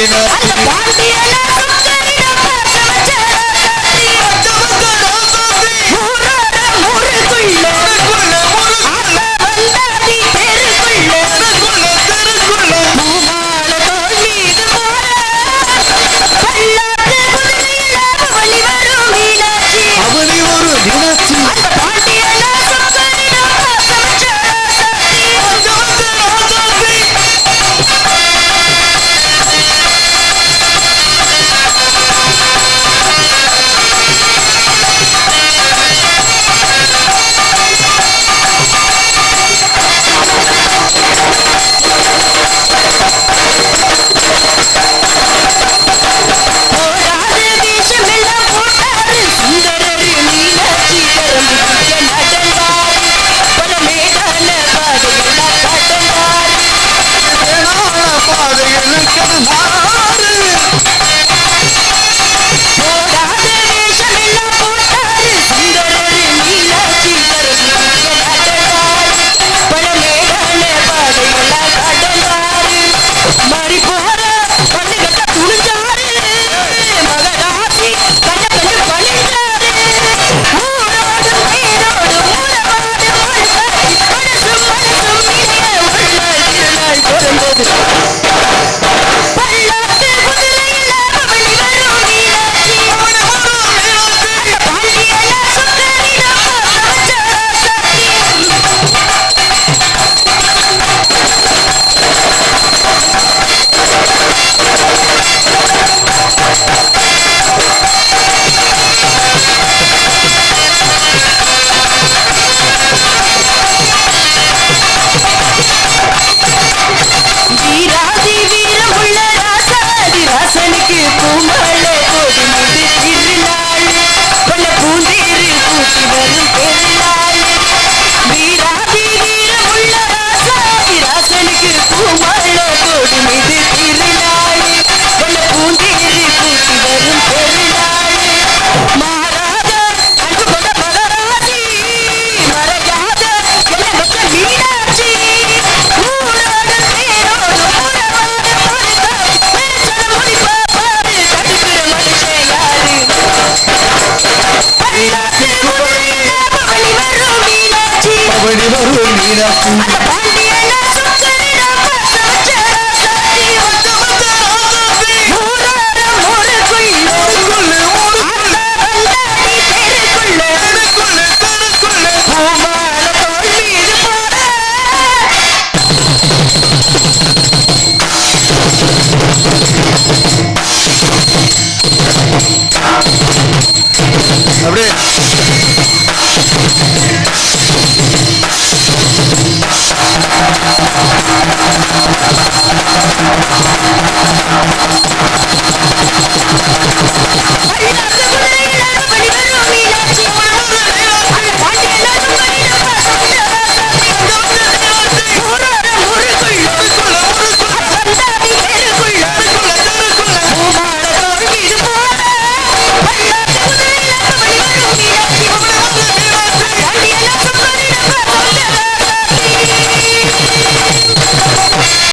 you know. everyone. ஓடி வரும் நீரப்பு அப்படியே.